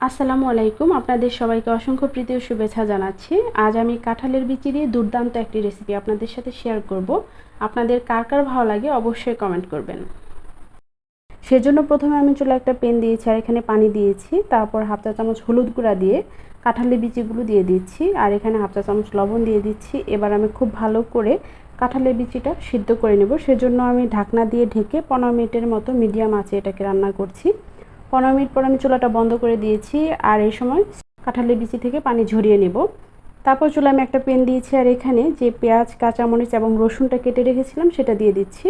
আসসালামু আলাইকুম। আপনাদের সবাইকে অসংখ্য প্রীতি ও শুভেচ্ছা জানাচ্ছি। আজ আমি কাঁঠালের বিচি দিয়ে দুর্দান্ত একটি রেসিপি আপনাদের সাথে শেয়ার করব। আপনাদের কার কার ভালো লাগে অবশ্যই কমেন্ট করবেন। সেজন্য প্রথমে আমি চুলা একটা পেন দিয়েছি আর এখানে পানি দিয়েছি। তারপর হাফ চা চামচ হলুদ গুঁড়া দিয়ে কাঁঠালের বিচিগুলো দিয়ে দিচ্ছি। আর এখানে হাফ চা চামচ লবণ দিয়ে দিচ্ছি। এবার আমি খুব ভালো করে কাঁঠালের বিচিটা সিদ্ধ করে নেব। সেজন্য আমি ঢাকনা দিয়ে ঢেকে পনেরো মিনিটের মতো মিডিয়াম আছে এটাকে রান্না করছি। পনেরো মিনিট পর আমি চুলাটা বন্ধ করে দিয়েছি আর এই সময় কাঁঠালের বিচি থেকে পানি ঝরিয়ে নেব। তারপর চুলা আমি একটা পেন দিয়েছি আর এখানে যে পেঁয়াজ, কাঁচামরিচ এবং রসুনটা কেটে রেখেছিলাম সেটা দিয়ে দিচ্ছি।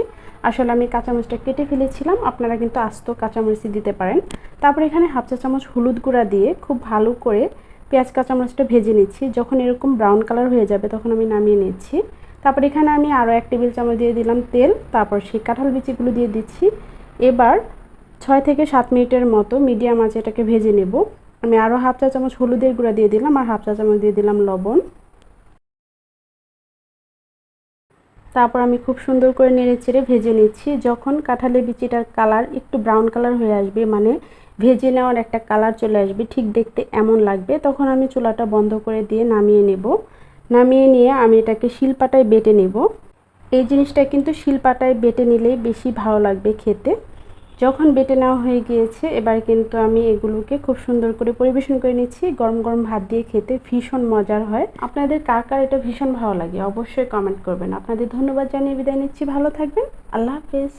আসলে আমি কাঁচামরিচটা কেটে ফেলেছিলাম, আপনারা কিন্তু আস্ত কাঁচামরিচ দিতে পারেন। তারপর এখানে হাফ চা চামচ হলুদ গুঁড়া দিয়ে খুব ভালো করে পেঁয়াজ, কাঁচামরিচটা ভেজে নিচ্ছি। যখন এরকম ব্রাউন কালার হয়ে যাবে তখন আমি নামিয়ে নিচ্ছি। তারপর এখানে আমি আরও এক টেবিল চামচ দিয়ে দিলাম তেল, তারপর সেই কাঁঠাল বিচিগুলো দিয়ে দিচ্ছি। এবার ছয় থেকে সাত মিনিটের মতো মিডিয়াম আঁচে এটাকে ভেজে নেব। আমি আরও হাফ চা চামচ হলুদের গুঁড়া দিয়ে দিলাম আর হাফ চা চামচ দিয়ে দিলাম লবণ। তারপর আমি খুব সুন্দর করে নেড়ে চেড়ে ভেজে নিচ্ছি। যখন কাঁঠালের বিচিটার কালার একটু ব্রাউন কালার হয়ে আসবে মানে ভেজে নেওয়ার একটা কালার চলে আসবে, ঠিক দেখতে এমন লাগবে, তখন আমি চুলাটা বন্ধ করে দিয়ে নামিয়ে নেব। নামিয়ে নিয়ে আমি এটাকে শিলপাটায় বেটে নেব। এই জিনিসটা কিন্তু শিলপাটায় বেটে নিলেই বেশি ভালো লাগবে খেতে। যখন বেটে নেওয়া হয়ে গিয়েছে, এবার কিন্তু আমি এগুলোকে খুব সুন্দর করে পরিবেশন করে নিচ্ছি। গরম গরম ভাত দিয়ে খেতে ভীষণ মজার হয়। আপনাদের কার কার এটা ভীষণ ভালো লাগে অবশ্যই কমেন্ট করবেন। আপনাদের ধন্যবাদ জানিয়ে বিদায় নিচ্ছি। ভালো থাকবেন। আল্লাহ হাফেজ।